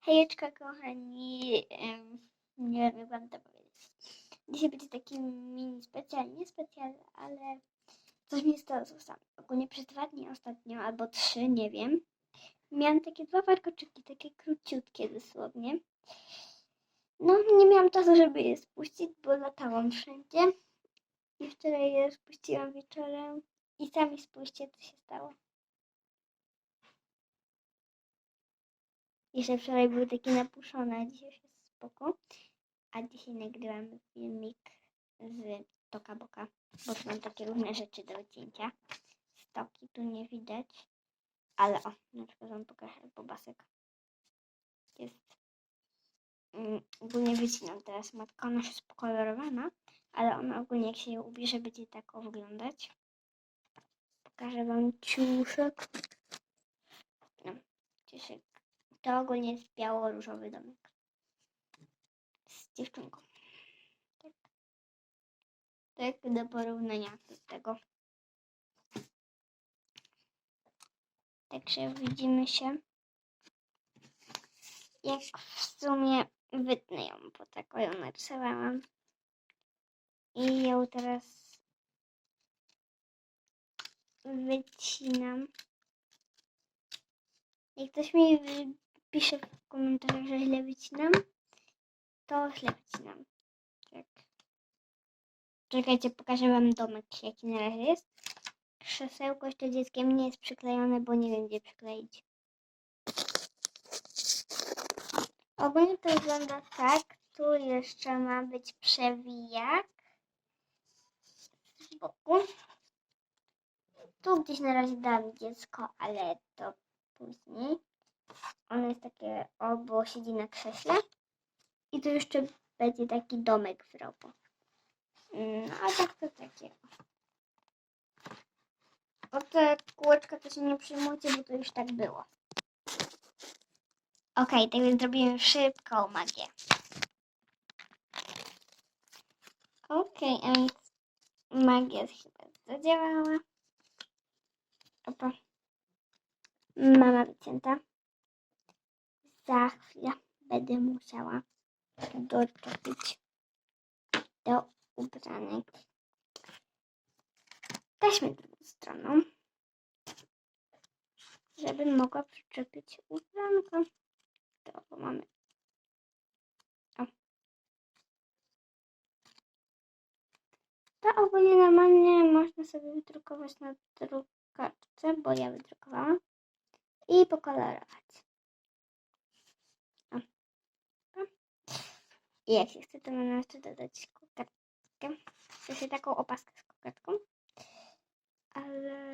Hejeczka kochani, nie wiem wam to powiedzieć. Dzisiaj będzie taki mini specjal, nie specjal, ale coś mi stało z włosami. Ogólnie przez dwa dni ostatnio, albo trzy, nie wiem. Miałam takie dwa warkoczyki, takie króciutkie dosłownie. No, nie miałam czasu, żeby je spuścić, bo latałam wszędzie. I wczoraj je spuściłam wieczorem. I sami spójrzcie, co się stało. Jeszcze wczoraj były takie napuszone, a dzisiaj jest spoko. A dzisiaj nagrywam filmik z Toka Boka, bo mam takie różne rzeczy do odcięcia. Stoki tu nie widać, ale o, na przykład wam pokażę bobasek. Jest mm, ogólnie wycinam teraz matka, ona już jest pokolorowana, ale ona ogólnie jak się ją ubierze będzie tak wyglądać. Pokażę wam ciuszek. No, ciuszek. To ogólnie jest biało-różowy domek. Z dziewczynką. Tak. Tak do porównania do tego. Także widzimy się. Jak w sumie wytnę ją, bo tak ją narysowałam. I ją teraz wycinam. Jak ktoś mi pisze w komentarzach, że źle wycinam, to źle wycinam. Tak. Czekajcie, pokażę wam domek, jaki na razie jest. Krzesełko jeszcze dzieckiem nie jest przyklejone, bo nie wiem gdzie przykleić. Ogólnie to wygląda tak. Tu jeszcze ma być przewijak z boku. Tu gdzieś na razie dam dziecko, ale to później. Ono jest takie obo, siedzi na krześle. I tu jeszcze będzie taki domek w robo. No, a tak to takie. O te kółeczka to się nie przejmujcie, bo to już tak było. Okej, tak więc zrobimy szybką magię. Okej, a więc magia chyba zadziałała. Opa. Mama wycięta. Za chwilę będę musiała doczepić do ubranek. Taśmy drugą stroną, żeby mogła przyczepić ubranko. To mamy. O. To ogólnie normalnie można sobie wydrukować na drukarce, bo ja wydrukowałam. I pokolorować. I jak się chce, to można jeszcze dodać kokardkę. W sensie taką opaskę z kokardką. Ale